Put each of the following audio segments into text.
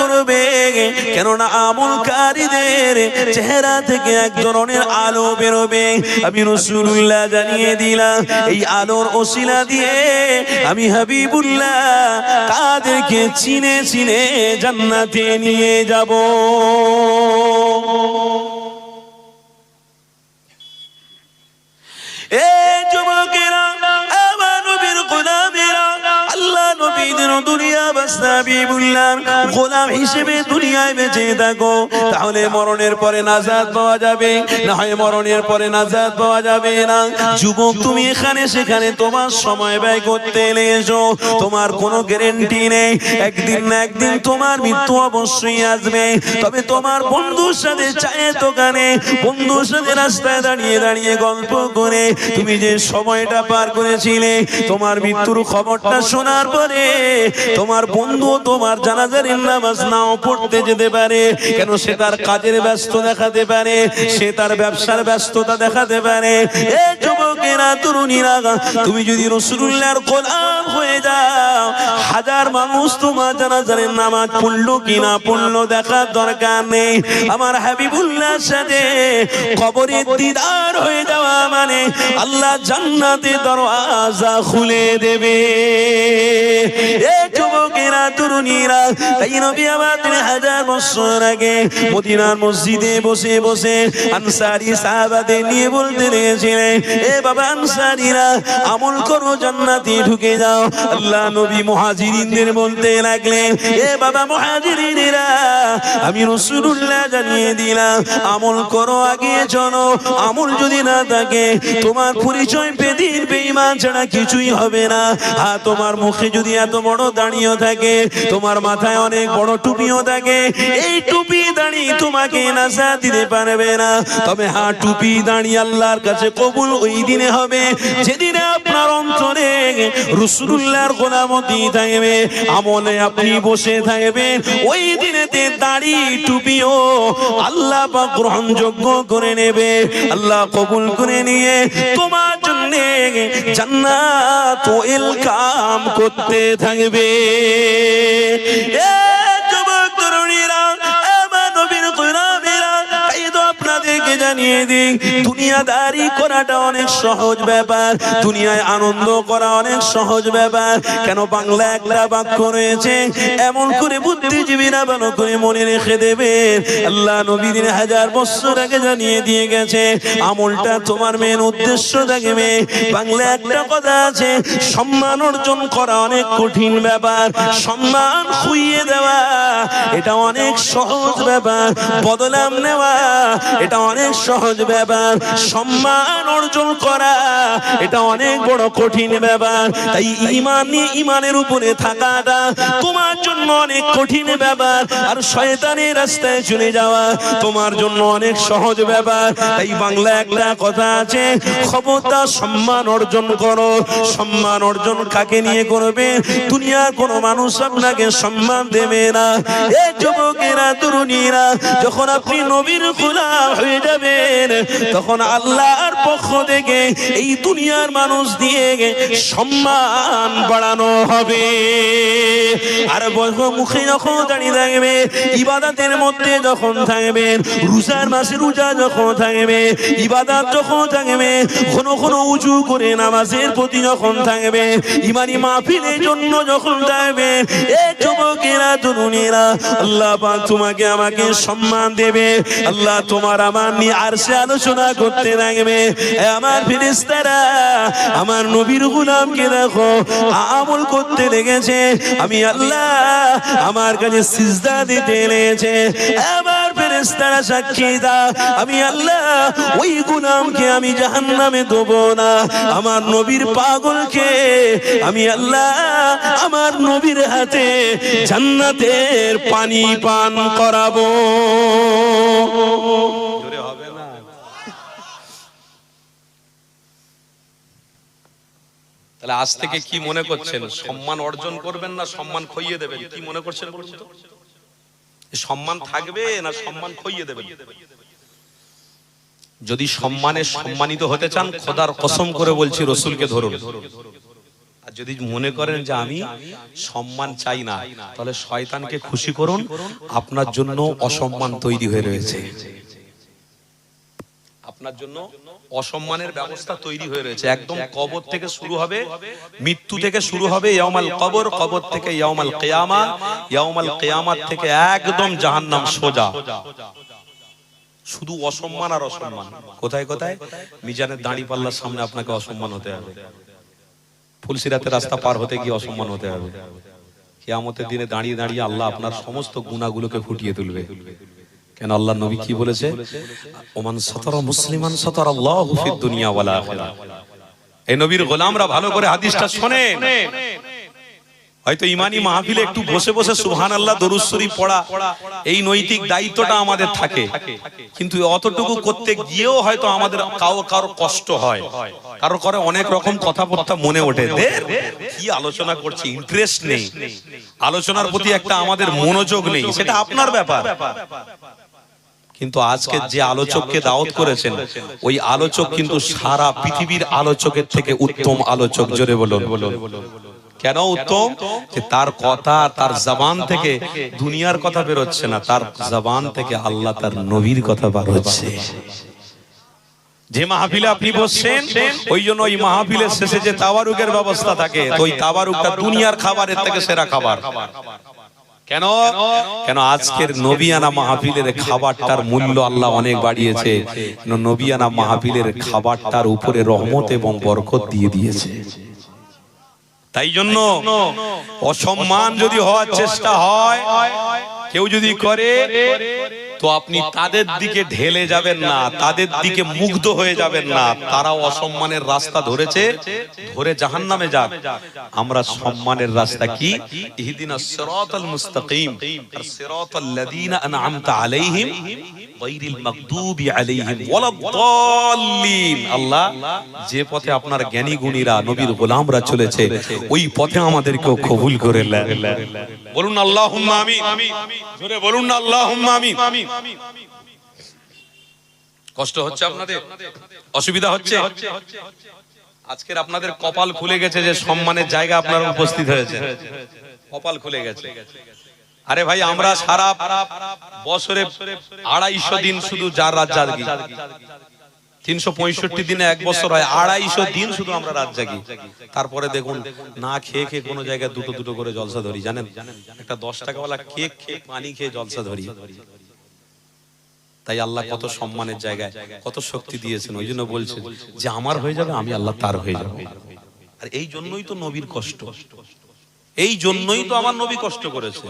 করবে কেননা আমলকারীদের চেহারা থেকে এক ধরনের আলো বেরোবে। আমি রসুল্লাহ জানিয়ে দিলাম, এই আলোর ওসিলা দিয়ে আমি হাবিবুল্লাহ তাদেরকে চিনে চিনে জান্নাতে নিয়ে যাব। তোমার কোনো গ্যারেন্টি নেই। একদিন না একদিন তোমার মৃত্যু অবশ্যই আসবে। তবে তোমার বন্ধুর সাথে চায়ের দোকানে, বন্ধুর সাথে রাস্তায় দাঁড়িয়ে দাঁড়িয়ে গল্প করে, তুমি যে সময়টা পার করেছিলে, তোমার মৃত্যুর খবরটা শোনার পরে, তোমার বন্ধু তোমার জানাজার নামাজ নাও পড়তে যেতে পারে। কেন সে তার কাজের ব্যস্ত দেখাতে পারে? সে তার ব্যবসার ব্যস্ততা দেখাতে পারে। এ যুবকেরা তরুণীরা তুমি যদি রসুল্লাহর গোলাম হয়ে যাও হাজার মানুষ তোমার জানাজারের নামাজ পড়ল কিনা পড়ল দেখার দরকার নেই। আমার হাবিবুল্লাহর সাথে কবরের দিদার হয়ে যাওয়া মানে আল্লাহ জান্নাতে দরওয়াজা খুলে দেবে। তরুণীরা, তাই নবী হাজার বছর আগে মদিনার মসজিদে বসে বসে আনসারি নিয়ে বলতে এ বাবা আনসারিরা, আমল করো, জান্নাতে ঢুকে যাও। আল্লাহ নবী বলতে লাগলেন, এ বাবা আমি রসুল্লাহ জানিয়ে দিলাম, আমল করো আগে চলো, আমল যদি না থাকে, তোমার পরিচয় বেদিন বেঈমান ছাড়া কিছুই হবে না। আর তোমার মুখে যদি এত বড় দাঁড়িয়ে থাকে। তোমার মাথায় অনেক বড় টুপিও থাকে। এই টুপি দাঁড়িয়ে তোমাকে নাসা দিতে পারবে না। তবে হ্যাঁ টুপি দাঁড়িয়ে আল্লাহর কাছে কবুল ওই দিনে হবে। যেদিনে আপনার অন্তরে রসুল্লাহর গোলামতি থাকবে, আমলে আপনি বসে থাকবেন। ওই দিনেতে দাড়ি, টুপিও আল্লাহ পাক গ্রহণযোগ্য করে নেবে। আল্লাহ কবুল করে নিয়ে তোমার জন্য জান্নাত ওয়েলকাম করতে থাকবে। এ জানিয়ে দিই দুনিয়াদারি করাটা অনেক সহজ ব্যাপার, দুনিয়ায় আনন্দ করা অনেক সহজ ব্যাপার। কেন বাংলা একটা বাক্য রয়েছে, এমন করে বুদ্ধিজীবীরা ভালো করে মনে রেখে দেবেন। আল্লাহ নবীদিন হাজার বছর আগে জানিয়ে দিয়ে গেছে, আমলটা তোমার মেন উদ্দেশ্য থাকবে বাংলা একটা কথা আছে, সম্মান অর্জন করা অনেক কঠিন ব্যাপার, সম্মান খুইয়ে দেওয়া, এটা অনেক সহজ ব্যাপার, বদলাম নেওয়া, এটা অনেক সহজ ব্যাপার, সম্মান অর্জন করা, এটা অনেক বড় কঠিন ব্যাপার। তাই ইমান ইমানের উপরে থাকাটা তোমার জন্য অনেক কঠিন ব্যাপার। আর শয়তানের রাস্তায় চলে যাওয়া তোমার জন্য অনেক সহজ ব্যাপার। তাই বাংলা একটা কথা আছে, ক্ষমতা সম্মান অর্জন করো। সম্মান অর্জন কাকে নিয়ে করবে? দুনিয়ার কোনো মানুষ আপনাকে সম্মান দেবে না। এ যুবকেরা, তরুণীরা, যখন আপনি নবীর গোলাম হয়ে যাবেন তখন আল্লাহর পক্ষ থেকে এই দুনিয়ার মানুষ দিয়ে সম্মান বাড়ানো হবে। আর বলব মুখে যখন দাঁড়িয়ে থাকবে, ইবাদাতের মধ্যে যখন থাকবেন রোজার মাসে রোজা যখন থাকবে, ইবাদাত যখন থাকবে, ঘন ঘন উঁচু করে নামাজের প্রতি যখন থাকবে, ইমানি মাহফিলের জন্য যখন থাকবে, এ যুবকেরা, তরুণীরা, আল্লাহ তোমাকে আমাকে সম্মান দেবে। আল্লাহ তোমার আমার নিয়ে আর সে আলোচনা করতে এ আমার ফিরিস্তারা আমার নবীর গুলামকে দেখো, আমল করতে লেগেছে। আমি আল্লাহ আমার কাছে সিজদা দিতে লেগেছে। আমার ফেরেস্তারা সাক্ষী দা আমি আল্লাহ ওই গুলামকে আমি জাহান্নামে দেব না। আমার নবীর পাগলকে আমি আল্লাহ আমার নবীর হাতে জান্নাতের পানি পান করাবো। তাহলে আজ থেকে কি মনে করছেন? সম্মান অর্জন করবেন না সম্মান খইয়ে দেবেন? কি মনে করছেন বলুন তো? সম্মান থাকবে না সম্মান খইয়ে দেবেন? যদি সম্মানে সম্মানিত হতে চান খোদার কসম করে বলছি রসুলকে ধরুন। আর যদি মনে করেন যে আমি সম্মান চাই না তাহলে শয়তানকে খুশি করুন আপনার জন্য অসম্মান তৈরি হয়ে রয়েছে। আপনার জন্য অসম্মানের ব্যবস্থা তৈরি হয়ে রয়েছে। একদম কবর থেকে শুরু হবে মৃত্যু থেকে শুরু হবে ইয়ামাল কবর কবর থেকে ইয়ামাল কিয়ামা ইয়ামাল কিয়ামাত থেকে একদম জাহান্নাম সোজা। শুধু অসম্মান আর অসম্মান। কোথায় কোথায়? মিজানের দাঁড়ি পাল্লার সামনে আপনাকে অসম্মান হতে হবে। ফুলসিরাতে রাস্তা পার হতে গিয়ে অসম্মান হতে হবে। কেয়ামতের দিনে দাঁড়িয়ে দাঁড়িয়ে আল্লাহ আপনার সমস্ত গুণাগুলোকে ফুটিয়ে তুলবে। কেন আল্লাহ নবী কি বলেছে? ওমান সতর মুসলিমান সতর আল্লাহ দুনিয়া ওয়াল আখিরা। এই নবীর গোলামরা ভালো করে হাদিসটা শোনেন। হয়তো ইমানি মাহফিলে একটু বসে বসে সুহান আল্লাহ দরুশ্বরী পড়া, এই নৈতিক দায়িত্বটা আমাদের থাকে। কিন্তু অতটুকু করতে গিয়েও হয়তো আমাদের কারও কারও কষ্ট হয়। কারও করে অনেক রকম কথাবার্তা মনে ওঠে। কি আলোচনা করছি? ইন্টারেস্ট নেই। আলোচনার প্রতি একটা আমাদের মনোযোগ নেই। সেটা আপনার ব্যাপার। কিন্তু আজকে যে আলোচককে দাওয়াত করেছেন ওই আলোচক কিন্তু সারা পৃথিবীর আলোচকের থেকে উত্তম আলোচক জোরে বলুন। কেন উত্তম? যে তার কথা তার জবান থেকে দুনিয়ার কথা বেরোচ্ছে না তার জবান থেকে আল্লাহ তার নবীর কথা বার হচ্ছে। যে মাহফিলে আপনি বসছেন ওই জন্য ওই মাহফিলের শেষে যে তাবারুকের ব্যবস্থা থাকে তো ওই তাবারুকটা দুনিয়ার খাবারের থেকে সেরা খাবার। কেন? কেন আজকের নবিয়ানা মাহফিলের খাবারটার মূল্য আল্লাহ অনেক বাড়িয়েছে। নবিয়ানা মাহফিলের খাবারটার উপরে রহমত এবং বরকত দিয়ে দিয়েছে। তাই জন্য অসম্মান যদি হওয়ার চেষ্টা হয় কেউ যদি করে তো আপনি তাদের দিকে ঢেলে যাবেন না তাদের দিকে মুগ্ধ হয়ে যাবেন না তারা অসম্মানের রাস্তা ধরেছে ধরে জাহান্নামে যাক। আমরা সম্মানের রাস্তা কি? ইহদিনা সিরাতাল মুস্তাকিম। আর সিরাতাল লাযিনা আনআমতা আলাইহিম গায়রিল মাগদুবি আলাইহিম ওয়ালাদ-দাল্লিন আল্লাহ যে পথে আপনার জ্ঞানী গুণীরা নবীর গোলামরা চলেছে ওই পথে আমাদেরকেও কবুল করে নেন। বলুন আল্লাহুম্মা আমিন। জোরে বলুন না আল্লাহুম্মা আমিন। কষ্ট হচ্ছে আপনাদের? অসুবিধা হচ্ছে? আজকের আপনাদের কপাল খুলে গেছে যে সম্মানের জায়গা আপনারা উপস্থিত হয়েছে। কপাল খুলে গেছে। আরে ভাই আমরা সারা বছরে আড়াইশো দিন শুধু যার রাত জাগি তিনশো পঁয়ষট্টি দিনে এক বছর হয়। আড়াইশো দিন শুধু আমরা রাত জাগি। তারপরে দেখুন না খেয়ে খেয়ে কোনো জায়গায় দুটো দুটো করে জলসা ধরি জানেন? একটা দশ টাকাওয়ালা কেক খেয়ে পানি খেয়ে জলসা ধরি। তাই আল্লাহ কত সম্মানের জায়গায় কত শক্তি দিয়েছেন। ওই জন্য বলছেন যে আমার হয়ে যাবে আমি আল্লাহ তার হয়ে যাবে। আর এই জন্যই তো নবীর কষ্ট। এই জন্যই তো আমার নবী কষ্ট করেছে।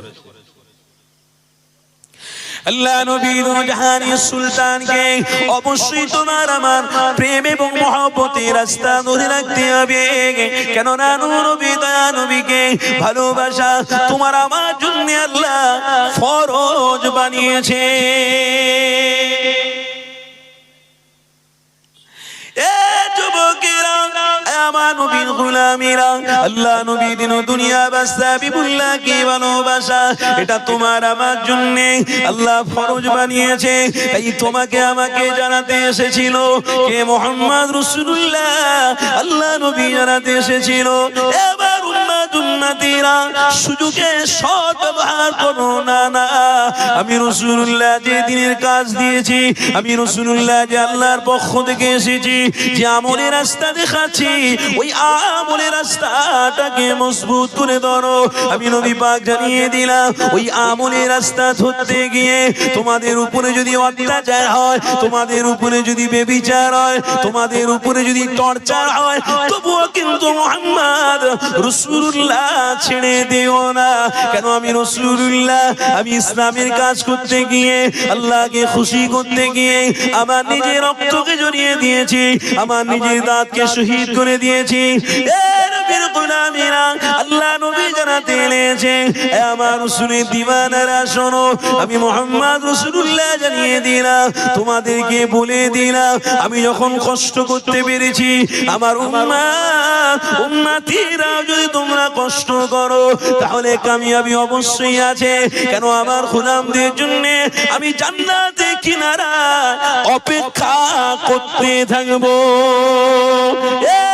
আল্লাহ নবীর জাহানি সুলতানকে অবশ্যই তোমার আমার প্রেম এবং মহব্বতের রাস্তা ধরে রাখতে হবে। কেননা নবী, দয়া নবীকে ভালোবাসা তোমার আমার জন্য আল্লাহ ফরজ বানিয়েছে। আমার নবীর গোলামীরা। আল্লাহ নবী দিন দুনিয়া বাসা বিবুল্লাহ কি ভালোবাসা, এটা তোমার আমার জন্য আল্লাহ ফরজ বানিয়েছে। তাই তোমাকে আমাকে জানাতে এসেছিল কে মোহাম্মদ রসুল্লাহ আল্লাহ নবী জানাতে এসেছিল। এবার সুযোগে সৎ ব্যবহার করো, না না। আমি রসুল্লাহ যে দিনের কাজ দিয়েছি, আমি রসুল্লাহ যে আল্লাহর পক্ষ থেকে এসেছি, যে আমলের রাস্তা দেখাচ্ছি, ওই আমলের রাস্তাটাকে মজবুত করে ধরো। আমি নবী পাক জানিয়ে দিলাম, ওই আমলের রাস্তা ধরতে গিয়ে তোমাদের উপরে যদি অত্যাচার হয়, তোমাদের উপরে যদি বেবিচার হয়, তোমাদের উপরে যদি টর্চার হয়, তবুও কিন্তু মোহাম্মদ রসুল্লাহ ছেড়ে দিও না। কেন আমি রসুল্লাহ আমি ইসলামের কাজ করতে গিয়ে, আল্লাহকে খুশি করতে গিয়ে, আমার নিজের রক্তকে জড়িয়ে দিয়েছি, আমার নিজের দাঁতকে শহীদ করে দিয়েছি। আমি আমি যখন কষ্ট করতে পেরেছি, আমার উম্মা উম্মাতিরা যদি তোমরা কষ্ট করো, তাহলে কামিয়াবি অবশ্যই আছে। কেন আমার খুদামদের জন্য আমি জান্নাতে কিনারা অপেক্ষা করতে থাকব? এ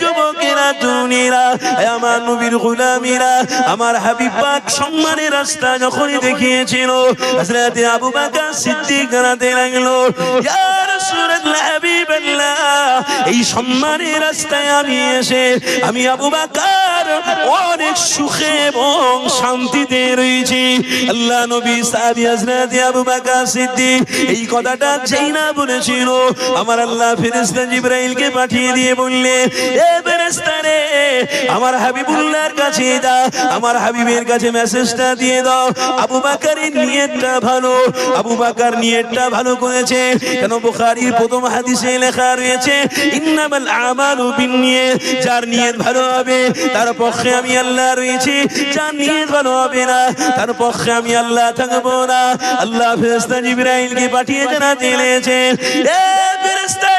যুবকেরা এ আমার নবীর গোলামীরা, আমার হাবিব পাক সম্মানের রাস্তা যখনই দেখিয়েছিল, হযরতে আবু বকর সিদ্দিক জানাতে লাগল, ইয়া রাসূলুল্লাহ, হাবিবাল্লাহ, এই সম্মানের রাস্তায় আমি এসে, আমি আবু বকর অনেক সুখে এবং শান্তিতে রয়েছি। আল্লাহ নবী সাহাবী হযরত আবু বকর সিদ্দিক এই কথাটা যেই না বলেছিল, আমার আল্লাহ ফেরেশতা জিবরাইলকে পাঠিয়ে দিয়ে বললে, এ ফেরেশতা রে আমার হাবিবুল্লাহর কাছে যা আমার হাবিবের কাছে মেসেজটা দিয়ে দাও। আবু বাকারের নিয়তটা ভালো, আবু বাকার নিয়তটা ভালো করেছে। কেন বুখারীর প্রথম হাদিসে লেখা রয়েছে, ইন্নামাল আমালু বিন্নিয়াত যার নিয়ত ভালো হবে, তার পক্ষে আমি আল্লাহ রয়েছি, যার নিয়ত ভালো হবে না, তার পক্ষে আমি আল্লাহ থাকব না। আল্লাহ ফেরেশতা জিবরাইলকে পাঠিয়ে জানাতে এলেছে এ ফেরেশতা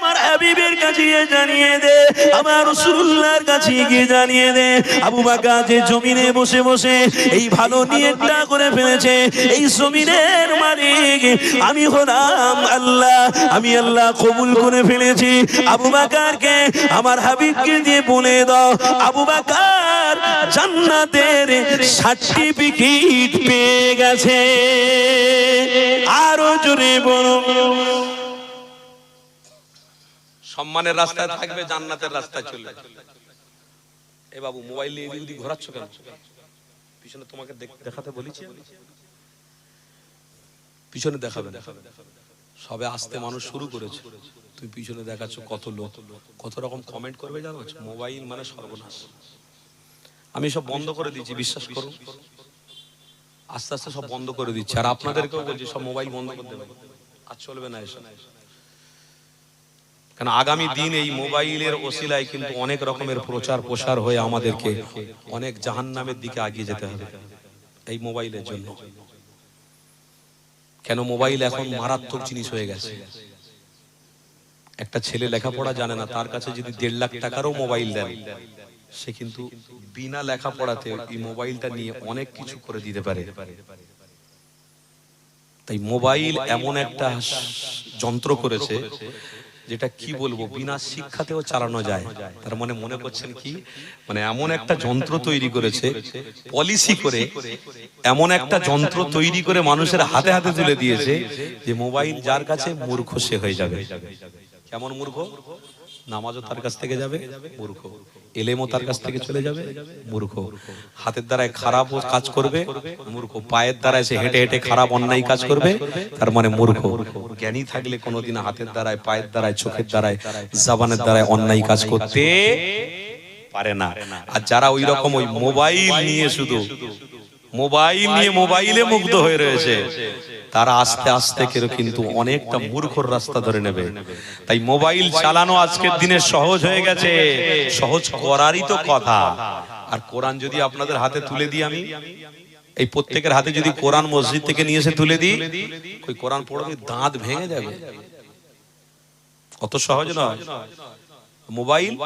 আমার হাবিবের কাছে জানিয়ে দে, আমার রসুল্লাহর কাছে গিয়ে জানিয়ে দে, আবু বাকা যে জমিনে বসে বসে এই ভালো নিয়তটা করে ফেলেছে, এই জমিনের মালিক আমি হলাম আল্লাহ, আমি আল্লাহ কবুল করে ফেলেছি। আবু বাকারকে, আমার হাবিবকে দিয়ে বলে দাও, আবু বাকার জান্নাতের সার্টিফিকেট পেয়ে গেছে। আরও জোরে বলো। সম্মানের রাস্তায় থাকবে, জান্নাতের রাস্তায় চলবে এ বাবু, মোবাইল নিয়ে ওদিক ঘোরাচ্ছ কেন? পিছনে তোমাকে দেখাতে বলেছি পিছনে দেখাবে সবে আসতে মানুষ শুরু করেছে। তুই পিছনে দেখাচ্ছ কত লোক। কত রকম কমেন্ট করবে জানো? মোবাইল মানে সর্বনাশ। আমি সব বন্ধ করে দিচ্ছি, বিশ্বাস করুন। আস্তে আস্তে সব বন্ধ করে দিচ্ছি। আর আপনাদেরকেও বলছি, সব মোবাইল বন্ধ করে দেবেন। আর চলবে না এসব। কেন আগামী দিন এই মোবাইলের ওসিলায় কিন্তু অনেক রকমের প্রচার প্রসার হয়ে আমাদেরকে অনেক জাহান্নামের দিকে আগিয়ে যেতে হবে এই মোবাইলের জন্য। কেন মোবাইল এখন মারাত্মক জিনিস হয়ে গেছে। একটা ছেলে লেখাপড়া জানে না, তার কাছে যদি দেড় লাখ টাকারও মোবাইল দেন, সে কিন্তু বিনা লেখাপড়াতে এই মোবাইলটা নিয়ে অনেক কিছু করে দিতে পারে। তাই মোবাইল এমন একটা যন্ত্র করেছে যেটা কি বলব বিনা শিক্ষাতেও চালানো যায়। তার মানে মনে করছেন কি? মানে এমন একটা যন্ত্র তৈরি করেছে পলিসি করে এমন একটা যন্ত্র তৈরি করে মানুষের হাতে হাতে তুলে দিয়েছে যে মোবাইল যার কাছে মূর্খ সে হয়ে যাবে। কেমন মূর্খ? নামাজও তার কাছ থেকে যাবে মূর্খ। এলেমও তার কাছ থেকে চলে যাবে মূর্খ। হাতের দ্বারায় খারাপ কাজ করবে মূর্খ। পায়ের দ্বারায় সে হেঁটে হেঁটে খারাপ অন্যায় কাজ করবে তার মানে মূর্খ। জ্ঞানী থাকলে কোনোদিন হাতের দ্বারায় পায়ের দ্বারায় চোখের দ্বারায় জাবানের দ্বারায় অন্যায় কাজ করতে পারে না। আর যারা ওই রকম ওই মোবাইল নিয়ে শুধু মোবাইল নিয়ে মোবাইলে মুগ্ধ হয়ে রয়েছে। তারা আস্তে আস্তে কেউ কিন্তু অনেকটা মূর্খর রাস্তা ধরে নেবে। তাই মোবাইল চালানো আজকের দিনে সহজ হয়ে গেছে। সহজ করারই তো কথা। আর কোরআন যদি আপনাদের হাতে তুলে দিই আমি এই প্রত্যেকের হাতে যদি কোরআন মসজিদ থেকে নিয়ে এসে তুলে দিই ওই কোরআন পড়বে দাঁত ভেঙে যাবে। অত সহজ নয়। মোবাইল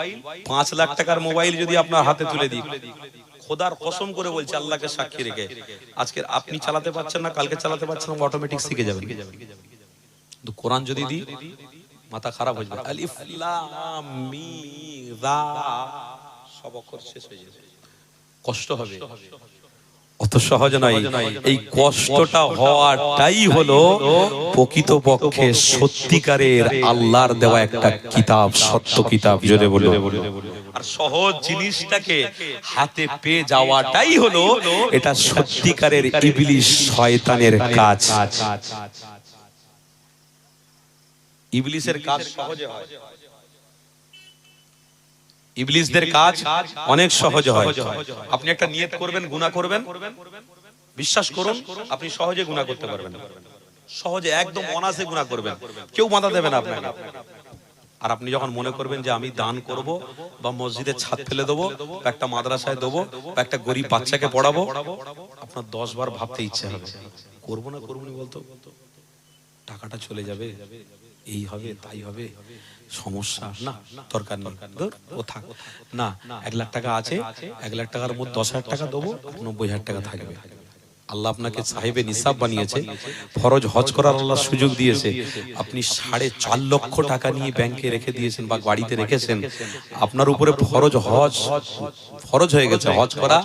পাঁচ লাখ টাকার মোবাইল যদি আপনার হাতে তুলে দিই। খোদার কসম করে বলছে, আল্লাহকে সাক্ষী রেখে। আজকে আপনি চালাতে পারছেন না, কালকে চালাতে পারছেন না অটোমেটিক শিখে যাবে কোরআন যদি দিই, মাথা খারাপ হয়ে যাবে। আলিফ, লাম সব অক্ষর শেষ হয়ে যাবে। কষ্ট হবে। অত সহজ নয়। এই কষ্টটা হওয়াটাই হলো প্রকৃতপক্ষে সত্যিকারের আল্লাহর দেওয়া একটা কিতাব সত্য কিতাব। জোরে বলো আর সহজ জিনিসটাকে হাতে পেয়ে যাওয়াটাই হলো এটা সত্যিকারের ইবলিশ শয়তানের কাজ। ইবলিসের কাজ সহজে হয়। ইবলিসদের কাজ অনেক সহজ হয়। আপনি একটা নিয়ত করবেন গুনাহ করবেন। বিশ্বাস করুন আপনি সহজে গুনাহ করতে পারবেন। সহজে একদম অনাসে গুনাহ করবেন। কেউ বাধা দেবে না আপনাকে। আর আপনি যখন মনে করবেন যে আমি দান করব বা মসজিদে ছাদ ফেলে দেবো বা একটা মাদ্রাসায় দেবো বা একটা গরিব বাচ্চাকে পড়াবো আপনার দশ বার ভাবতে ইচ্ছে হবে। করব না করব না বলতো? টাকাটা চলে যাবে। এই হবে তাই হবে। সমস্যা না দরকার নেই। ও থাক না এক লাখ টাকা আছে এক লাখ টাকার মধ্যে দশ হাজার টাকা দেবো নব্বই হাজার টাকা থাকবে। আল্লাহ আপনাকে সাহেবে নিসাব বানিয়েছে ফরজ হজ করার আল্লাহ সুযোগ দিয়েছে। আপনি সাড়ে চার লক্ষ টাকা নিয়ে ব্যাংকে রেখে দিয়েছেন বা বাড়িতে রেখেছেন। আপনার উপরে ফরজ হজ ফরজ হয়ে গেছে হজ করা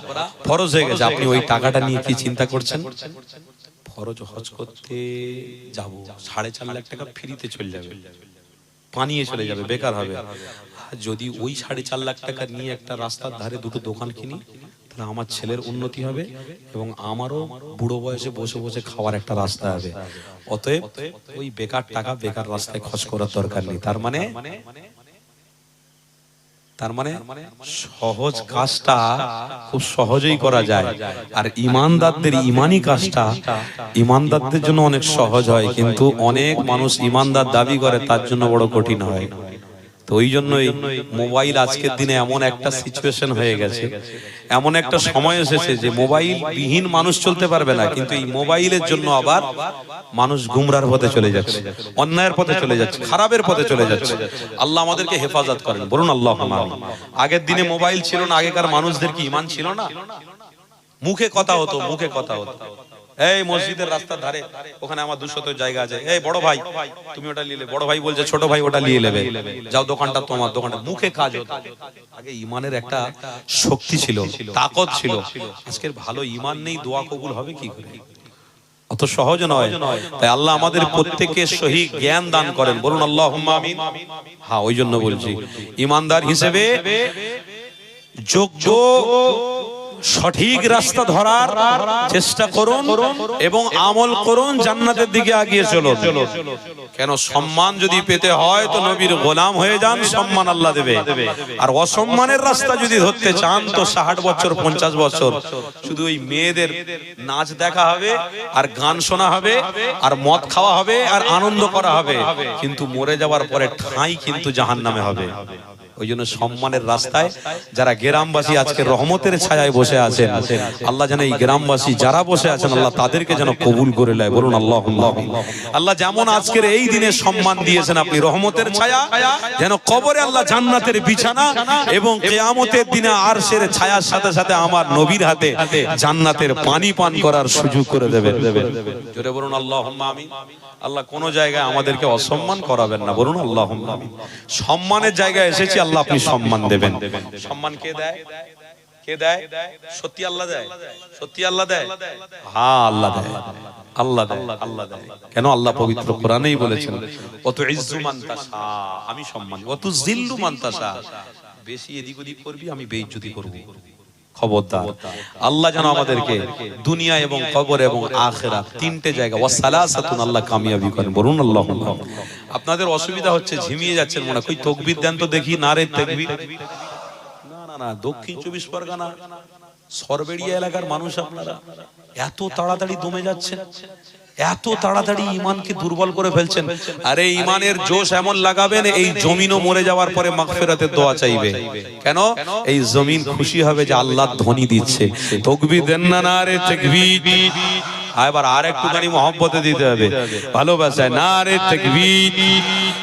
ফরজ হয়ে গেছে। আপনি ওই টাকাটা নিয়ে কি চিন্তা করছেন? ফরজ হজ করতে যাব সাড়ে চার লাখ টাকা ফ্রিতে চলে যাবে। পানিয়ে চলে যাবে বেকার হবে। যদি ওই সাড়ে চার লাখ টাকা নিয়ে একটা রাস্তার ধারে দুটো দোকান কিনি তাহলে আমার ছেলের উন্নতি হবে এবং আমারও বুড়ো বয়সে বসে বসে খাওয়ার একটা রাস্তা হবে। অতএব ওই বেকার টাকা বেকার রাস্তায় খরচ করার দরকার নেই। তার মানে তার মানে সহজ কাজটা খুব সহজেই করা যায়। আর ইমানদারদের ইমানি কাজটা ইমানদারদের জন্য অনেক সহজ হয় কিন্তু অনেক মানুষ ইমানদার দাবি করে তার জন্য বড় কঠিন হয়। তো ওই জন্যই মোবাইল আজকের দিনে এমন একটা সিচুয়েশন হয়ে গেছে। এমন একটা সময় এসেছে যে মোবাইল বিহীন মানুষ চলতে পারবে না কিন্তু এই মোবাইলের জন্য আবার মানুষ গুমরার পথে চলে যাচ্ছে অন্যায়ের পথে চলে যাচ্ছে খারাপের পথে চলে যাচ্ছে। আল্লাহ আমাদেরকে হেফাজত করেন বলুন আল্লাহ আগের দিনে মোবাইল ছিল না আগেকার মানুষদের কি ইমান ছিল না? মুখে কথা হতো মুখে কথা হতো। এই মসজিদের রাস্তার ধারে, ওখানে আমার দুশত জায়গা আছে। এই বড় ভাই, তুমি ওটা নিয়ে। বড় ভাই বলছে, ছোট ভাই ওটা নিয়ে নেবে। যাও, দোকানটা তোমার দোকানটা মুখে কাজ হতো। আগে ইমানের একটা শক্তি ছিল, তাকত ছিল। আজকের ভালো ইমান নেই, দোয়া কবুল হবে কি করে? অত সহজ নয়। তাই আল্লাহ আমাদের প্রত্যেককে সহি জ্ঞান দান করেন। বলুন আল্লাহ হ্যাঁ ওই জন্য বলছি। ইমানদার হিসেবে যোগ্য সঠিক রাস্তা ধরার চেষ্টা করুন এবং আমল করুন, জান্নাতের দিকে আগিয়ে চলো কেন সম্মান যদি পেতে হয় তো নবীর গোলাম হয়ে যান, সম্মান আল্লাহ দেবে। আর অসম্মানের রাস্তা যদি ধরতে চান তো ষাট বছর, পঞ্চাশ বছর। শুধু ওই মেয়েদের নাচ দেখা হবে, আর গান শোনা হবে, আর মদ খাওয়া হবে, আর আনন্দ করা হবে। কিন্তু মরে যাওয়ার পরে ঠাঁই কিন্তু জাহান নামে হবে। ওই জন্য সম্মানের রাস্তায় যারা গ্রামবাসী আজকে রহমতের ছায়ায় বসে আছেন আল্লাহ যেন এই গ্রামবাসী যারা বসে আছেন আল্লাহ তাদেরকে যেন কবুল করে নেয়। বলুন আল্লাহ আল্লাহ যেমন আজকের এই দিনে সম্মান দিয়েছেন আপনি রহমতের ছায়া যেন কবরে আল্লাহ জান্নাতের বিছানা এবং কেয়ামতের দিনে আর আরশের ছায়ার সাথে সাথে আমার নবীর হাতে জান্নাতের পানি পান করার সুযোগ করে দেবেন। জোরে বলুন আল্লাহ আমিন। আল্লাহ কোন জায়গায় আমাদেরকে অসম্মান করাবেন না। বলুন আল্লাহ সম্মানের জায়গায় এসেছি, আল্লাহ আপনি সম্মান দেবেন। সম্মান কে দেয়? কে দেয়? সত্যি আল্লাহ দেয়? সত্যি আল্লাহ দেয়? হ্যাঁ আল্লাহ দেয়। আল্লাহ আল্লাহ কেন আল্লাহ পবিত্র কোরআনেই বলেছেন, অত ইজ্জু মান্তাসা আমি সম্মান অত জিল্লু মান্তাসা বেশি এদিক ওদিক করবি, আমি বেইজ্জতি করব। খবরদার। আল্লাহ যেন আমাদেরকে দুনিয়া এবং কবর এবং আখেরা তিনটে জায়গা। ওয়াসালাসাতুন আল্লাহ কামিয়াবি করেন। বলুন আল্লাহ। আপনাদের অসুবিধা হচ্ছে ঝিমিয়ে যাচ্ছেন মনে হয়। কই তকবির দেন তো দেখি না রে তকবির। না না না দক্ষিণ চব্বিশ পরগনা সরবেড়িয়া এলাকার মানুষ আপনারা। এত তাড়াতাড়ি দমে যাচ্ছেন। এত তাড়াতাড়ি ইমানকে দুর্বল করে ফেলছেন। আরে ইমানের জোশ এমন লাগাবেন এই জমিনও মরে যাওয়ার পরে মাগফিরাতের দোয়া চাইবে। কেন? এই জমিন খুশি হবে যে আল্লাহ ধ্বনি দিচ্ছে। তকবীর দেন না না রে তাকবীর এবার আর একটুখানি মহব্বতে দিতে হবে। ভালোবাসায় না রে তাকবীর।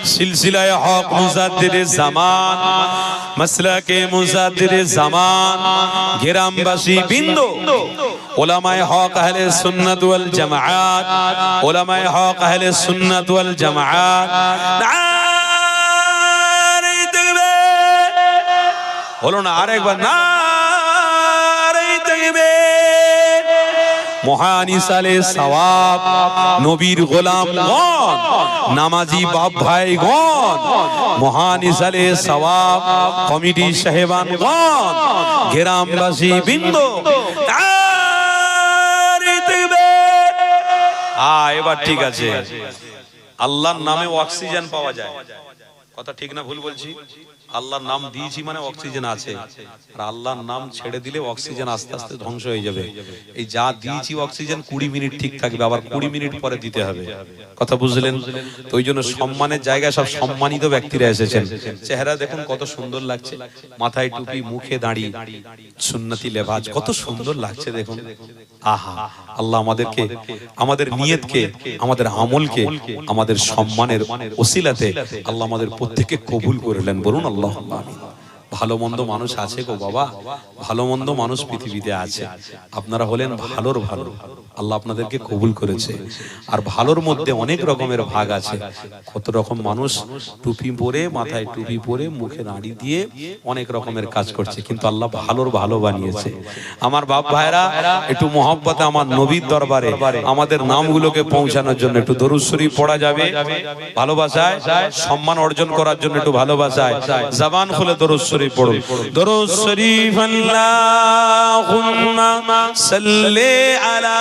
সিলসিলায় হক মুজাদ্দিদে জামান। মাসলাকে মুজাদ্দিদে জামান। গ্রামবাসী বিন্দু। ওলামায়ে হক আহলে সুন্নাত ওয়াল জামাআত, ওলামায়ে হক আহলে সুন্নাত ওয়াল জামাআত। নারে তাকবীর হলো না, আরেকবার, নারে তাকবীর মহান ইসালে সওয়াব নবীর গোলাম গণ, নামাজি বাপ ভাই গণ, মহান ইসালে সওয়াব কমিটি সাহেবান গণ, গ্রামবাসী বৃন্দ এবার ঠিক আছে। আল্লাহর নামে অক্সিজেন পাওয়া যায়। কথা ঠিক না ভুল বলছি? আল্লাহর নাম দিয়েছি মানে অক্সিজেন আছে। আর আল্লাহর নাম ছেড়ে দিলে অক্সিজেন আস্তে আস্তে ধ্বংস হয়ে যাবে। এই যা দিয়েছি অক্সিজেন কুড়ি মিনিট ঠিক থাকবে, আবার কুড়ি মিনিট পরে দিতে হবে। কথা বুঝলেন? তো ওই জন্য সম্মানের জায়গায় সব সম্মানিত ব্যক্তিরা এসেছেন। চেহারা দেখুন কত সুন্দর লাগছে। মাথায় টুপি, মুখে দাঁড়িয়ে সুন্নতি লেবাজ, কত সুন্দর লাগছে দেখুন। আহা, আল্লাহ আমাদেরকে, আমাদের নিয়তকে, আমাদের আমলকে, আমাদের সম্মানের ওসিলাতে আল্লাহ আমাদের প্রত্যেককে কবুল করলেন বলুন আল্লাহ। ভালো মন্দ মানুষ আছে গো বাবা। ভালো মন্দ মানুষ পৃথিবীতে আছে। আপনারা হলেন ভালোর ভালো। আল্লাহ আপনাদেরকে কবুল করেছে। আর ভালোর মধ্যে অনেক রকমের ভাগ আছে। কত রকম মানুষ টুপি পরে মাথায় টুপি পরে মুখে নাড়ি দিয়ে অনেক রকমের কাজ করছে। কিন্তু আল্লাহ ভালোর ভালো বানিয়েছে। আমার বাপ ভাইরা একটু মহব্বতে আমার নবীর দরবারে আমাদের নামগুলোকে পৌঁছানোর জন্য একটু দরুদ শরীফ পড়া যাবে। ভালোবাসায় সম্মান অর্জন করার জন্য একটু ভালোবাসায়। জবান খুলে দরুদ শরীফ পড়ুন। দরুদ শরীফ আল্লাহুম্মা সাল্লি আলা